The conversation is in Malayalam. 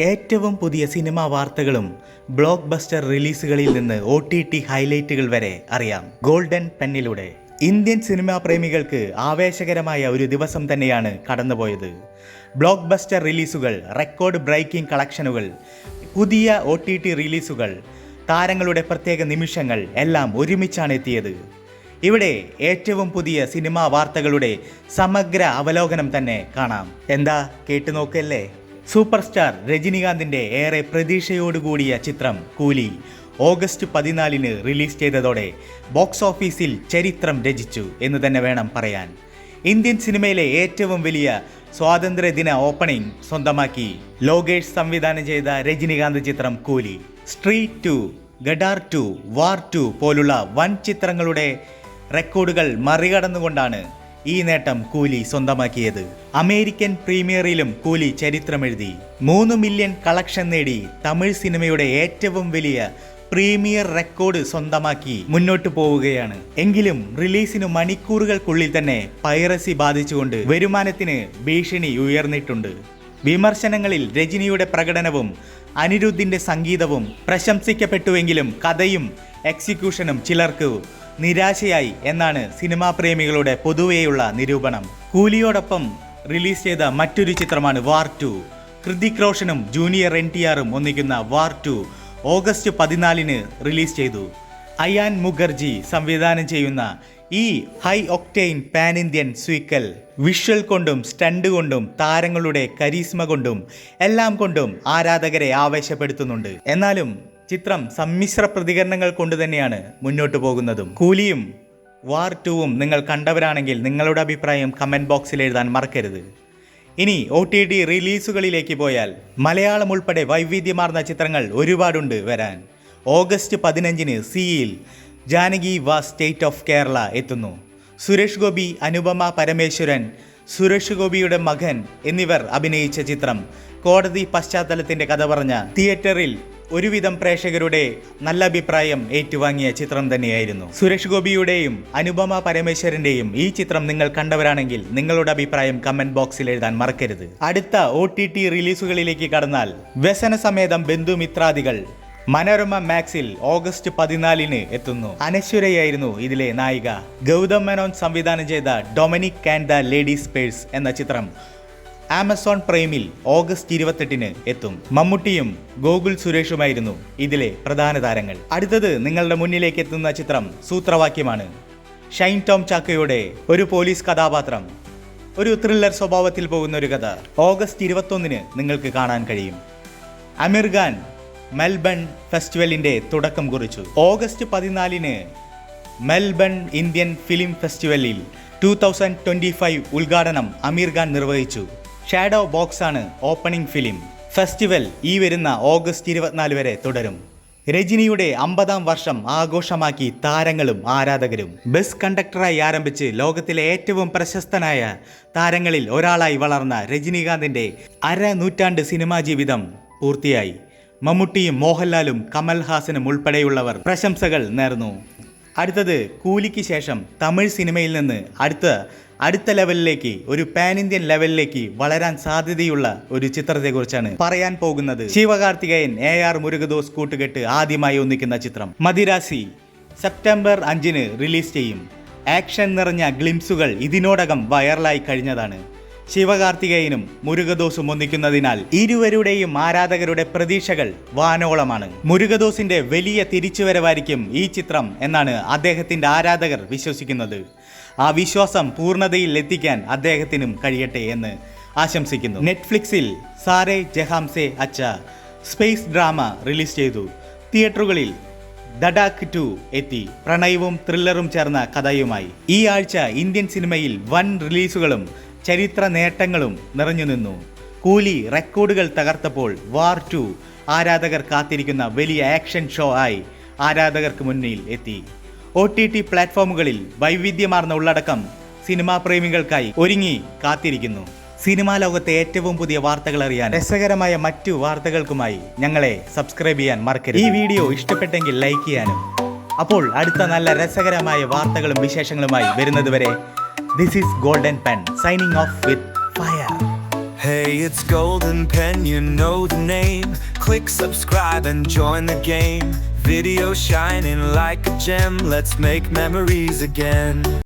ഏറ്റവും പുതിയ സിനിമാ വാർത്തകളും ബ്ലോക്ക് ബസ്റ്റർ റിലീസുകളിൽ നിന്ന് ഒ ടി ടി ഹൈലൈറ്റുകൾ വരെ അറിയാം. ഗോൾഡൻ പെന്നിലൂടെ. ഇന്ത്യൻ സിനിമാ പ്രേമികൾക്ക് ആവേശകരമായ ഒരു ദിവസം തന്നെയാണ് കടന്നുപോയത്. ബ്ലോക്ക് ബസ്റ്റർ റിലീസുകൾ റെക്കോർഡ് ബ്രേക്കിംഗ് കളക്ഷനുകൾ പുതിയ ഒ ടി ടി റിലീസുകൾ താരങ്ങളുടെ പ്രത്യേക നിമിഷങ്ങൾ എല്ലാം ഒരുമിച്ചാണ് എത്തിയത്. ഇവിടെ ഏറ്റവും പുതിയ സിനിമാ വാർത്തകളുടെ സമഗ്ര അവലോകനം തന്നെ കാണാം. എന്താ കേട്ടു നോക്കല്ലേ? സൂപ്പർ സ്റ്റാർ രജനികാന്തിന്റെ ഏറെ പ്രതീക്ഷയോടുകൂടിയ ചിത്രം കൂലി. ഓഗസ്റ്റ് പതിനാലിന് റിലീസ് ചെയ്തതോടെ ബോക്സ് ഓഫീസിൽ ചരിത്രം രചിച്ചു എന്ന് തന്നെ വേണം പറയാൻ. ഇന്ത്യൻ സിനിമയിലെ ഏറ്റവും വലിയ സ്വാതന്ത്ര്യദിന ഓപ്പണിംഗ് സ്വന്തമാക്കി. ലോകേഷ് സംവിധാനം ചെയ്ത രജനികാന്ത് ചിത്രം Coolie. Stree two Gadar two War two പോലുള്ള വൻ ചിത്രങ്ങളുടെ റെക്കോർഡുകൾ മറികടന്നുകൊണ്ടാണ് ഈ നേട്ടം കൂലി സ്വന്തമാക്കിയത്. അമേരിക്കൻ പ്രീമിയറിലും കൂലി ചരിത്രമെഴുതി. മൂന്ന് മില്യൺ കളക്ഷൻ നേടി തമിഴ് സിനിമയുടെ ഏറ്റവും വലിയ പ്രീമിയർ റെക്കോർഡ് സ്വന്തമാക്കി മുന്നോട്ട് പോവുകയാണ്. എങ്കിലും റിലീസിന് മണിക്കൂറുകൾക്കുള്ളിൽ തന്നെ പൈറസി ബാധിച്ചുകൊണ്ട് വരുമാനത്തിന് ഭീഷണി ഉയർന്നിട്ടുണ്ട്. വിമർശനങ്ങളിൽ രജനിയുടെ പ്രകടനവും അനിരുദ്ധിന്റെ സംഗീതവും പ്രശംസിക്കപ്പെട്ടുവെങ്കിലും കഥയും എക്സിക്യൂഷനും ചിലർക്ക് നിരാശയായി എന്നാണ് സിനിമാ പ്രേമികളുടെ പൊതുവെയുള്ള നിരൂപണം. കൂലിയോടൊപ്പം റിലീസ് ചെയ്ത മറ്റൊരു ചിത്രമാണ് വാർ ടു. ഹൃതിക് റോഷനും ജൂനിയർ എൻ ടി ആറും ഒന്നിക്കുന്ന വാർ ടു ഓഗസ്റ്റ് പതിനാലിന് റിലീസ് ചെയ്തു. അയാൻ മുഖർജി സംവിധാനം ചെയ്യുന്ന ഈ high octane pan Indian sequel visual കൊണ്ടും സ്റ്റണ്ട് കൊണ്ടും താരങ്ങളുടെ കരീസ്മ കൊണ്ടും എല്ലാം കൊണ്ടും ആരാധകരെ ആവേശപ്പെടുത്തുന്നുണ്ട്. എന്നാലും ചിത്രം സമ്മിശ്ര പ്രതികരണങ്ങൾ കൊണ്ട് തന്നെയാണ് മുന്നോട്ട് പോകുന്നതും. കൂലിയും വാർ ടൂവും നിങ്ങൾ കണ്ടവരാണെങ്കിൽ നിങ്ങളുടെ അഭിപ്രായം കമന്റ് ബോക്സിൽ എഴുതാൻ മറക്കരുത്. ഇനി ഒ ടി ടി റിലീസുകളിലേക്ക് പോയാൽ മലയാളം ഉൾപ്പെടെ വൈവിധ്യമാർന്ന ചിത്രങ്ങൾ ഒരുപാടുണ്ട് വരാൻ. ഓഗസ്റ്റ് പതിനഞ്ചിന് സിയിൽ ജാനകി വാ സ്റ്റേറ്റ് ഓഫ് കേരള എത്തുന്നു. സുരേഷ് ഗോപി അനുപമ പരമേശ്വരൻ സുരേഷ് ഗോപിയുടെ മകൻ എന്നിവർ അഭിനയിച്ച ചിത്രം കോടതി പശ്ചാത്തലത്തിന്റെ കഥ പറഞ്ഞ തിയേറ്ററിൽ ഒരുവിധം പ്രേക്ഷകരുടെ നല്ല അഭിപ്രായം ഏറ്റുവാങ്ങിയ ചിത്രം തന്നെയായിരുന്നു. സുരേഷ് ഗോപിയുടെയും അനുപമ പരമേശ്വരന്റെയും ഈ ചിത്രം നിങ്ങൾ കണ്ടവരാണെങ്കിൽ നിങ്ങളുടെ അഭിപ്രായം കമന്റ് ബോക്സിൽ എഴുതാൻ മറക്കരുത്. അടുത്ത ഒ റിലീസുകളിലേക്ക് കടന്നാൽ വ്യസന സമേതം ബന്ധുമിത്രാദികൾ മനോരമ മാക്സിൽ ഓഗസ്റ്റ് പതിനാലിന് എത്തുന്നു. അനശ്വരയായിരുന്നു ഇതിലെ നായിക. ഗൗതം മേനോൻ സംവിധാനം ചെയ്ത Dominic and the ladies purse എന്ന ചിത്രം ആമസോൺ പ്രൈമിൽ ഓഗസ്റ്റ് ഇരുപത്തെട്ടിന് എത്തും. മമ്മൂട്ടിയും ഗോകുൽ സുരേഷുമായിരുന്നു ഇതിലെ പ്രധാന താരങ്ങൾ. അടുത്തത് നിങ്ങളുടെ മുന്നിലേക്ക് എത്തുന്ന ചിത്രം സൂത്രവാക്യമാണ്. ഷൈൻ ടോം ചാക്കയുടെ ഒരു പോലീസ് കഥാപാത്രം. ഒരു ത്രില്ലർ സ്വഭാവത്തിൽ പോകുന്ന ഒരു കഥ. ഓഗസ്റ്റ് ഇരുപത്തൊന്നിന് നിങ്ങൾക്ക് കാണാൻ കഴിയും. അമീർ ഖാൻ മെൽബൺ ഫെസ്റ്റിവലിന്റെ തുടക്കം കുറിച്ചു. ഓഗസ്റ്റ് പതിനാലിന് മെൽബൺ ഇന്ത്യൻ ഫിലിം ഫെസ്റ്റിവലിൽ ടു തൗസൻഡ് ട്വന്റി ഫൈവ് ഉദ്ഘാടനം അമീർ ഖാൻ നിർവഹിച്ചു. ഷാഡോ ബോക്സ് ആണ് ഓപ്പണിംഗ് ഫിലിം. ഫെസ്റ്റിവൽ ഈ വരുന്ന ഓഗസ്റ്റ് ഇരുപത്തിനാല് വരെ തുടരും. രജനിയുടെ അമ്പതാം വർഷം ആഘോഷമാക്കി താരങ്ങളും ആരാധകരും. ബസ് കണ്ടക്ടറായി ആരംഭിച്ച് ലോകത്തിലെ ഏറ്റവും പ്രശസ്തനായ താരങ്ങളിൽ ഒരാളായി വളർന്ന രജനീകാന്തിന്റെ അര നൂറ്റാണ്ട് സിനിമാ ജീവിതം പൂർത്തിയായി. മമ്മൂട്ടിയും മോഹൻലാലും കമൽഹാസനും ഉൾപ്പെടെയുള്ളവർ പ്രശംസകൾ നേർന്നു. അടുത്തത് കൂലിക്ക് ശേഷം തമിഴ് സിനിമയിൽ നിന്ന് അടുത്ത അടുത്ത ലെവലിലേക്ക് ഒരു പാൻ ഇന്ത്യൻ ലെവലിലേക്ക് വളരാൻ സാധ്യതയുള്ള ഒരു ചിത്രത്തെക്കുറിച്ചാണ് പറയാൻ പോകുന്നത്. ശിവകാർത്തികയൻ എ ആർ മുരുകദോസ് കൂട്ടുകെട്ട് ആദ്യമായി ഒന്നിക്കുന്ന ചിത്രം. മദിരാസി സെപ്റ്റംബർ അഞ്ചിന് റിലീസ് ചെയ്യും. ആക്ഷൻ നിറഞ്ഞ ഗ്ലിംസുകൾ ഇതിനോടകം വൈറലായി കഴിഞ്ഞതാണ്. ശിവകാർത്തികേയനും മുരുകദോസും ഒന്നിക്കുന്നതിനാൽ ഇരുവരുടെയും ആരാധകരുടെ പ്രതീക്ഷകൾ വാനോളമാണ്. മുരുകദോസിന്റെ വലിയ തിരിച്ചുവരവായിരിക്കും ഈ ചിത്രം എന്നാണ് അദ്ദേഹത്തിന്റെ ആരാധകർ വിശ്വസിക്കുന്നത്. ആ വിശ്വാസം പൂർണതയിൽ എത്തിക്കാൻ അദ്ദേഹത്തിനും കഴിയട്ടെ എന്ന് ആശംസിക്കുന്നു. നെറ്റ്ഫ്ലിക്സിൽ സാരെ ജഹാംസെ അച്ച സ്പേസ് ഡ്രാമ റിലീസ് ചെയ്തു. തിയേറ്ററുകളിൽ ദഡാക്ക് ടു എത്തി. പ്രണയവും ത്രില്ലറും ചേർന്ന കഥയുമായി. ഈ ആഴ്ച ഇന്ത്യൻ സിനിമയിൽ വൻ റിലീസുകളും ചരിത്ര നേട്ടങ്ങളും നിറഞ്ഞു നിന്നു. കൂലി റെക്കോർഡുകൾ തകർത്തപ്പോൾ വാർ ടു ആരാധകർ കാത്തിരിക്കുന്ന വലിയ ആക്ഷൻ ഷോ ആയി ആരാധകർക്ക് മുന്നിൽ എത്തി. ഒ ടി ടി പ്ലാറ്റ്ഫോമുകളിൽ വൈവിധ്യമാർന്ന ഉള്ളടക്കം സിനിമാ പ്രേമികൾക്കായി ഒരുങ്ങി കാത്തിരിക്കുന്നു. സിനിമാ ലോകത്തെ ഏറ്റവും പുതിയ വാർത്തകൾ അറിയാൻ രസകരമായ മറ്റു വാർത്തകൾക്കുമായി ഞങ്ങളെ സബ്സ്ക്രൈബ് ചെയ്യാൻ മറക്കരുത്. ഈ വീഡിയോ ഇഷ്ടപ്പെട്ടെങ്കിൽ ലൈക്ക് ചെയ്യാനും അപ്പോൾ അടുത്ത നല്ല രസകരമായ വാർത്തകളും വിശേഷങ്ങളുമായി വരുന്നതുവരെ This is Golden Pen signing off with Fire. Hey, it's Golden Pen, you know the name. Click subscribe and join the game. Video shining like a gem, let's make memories again.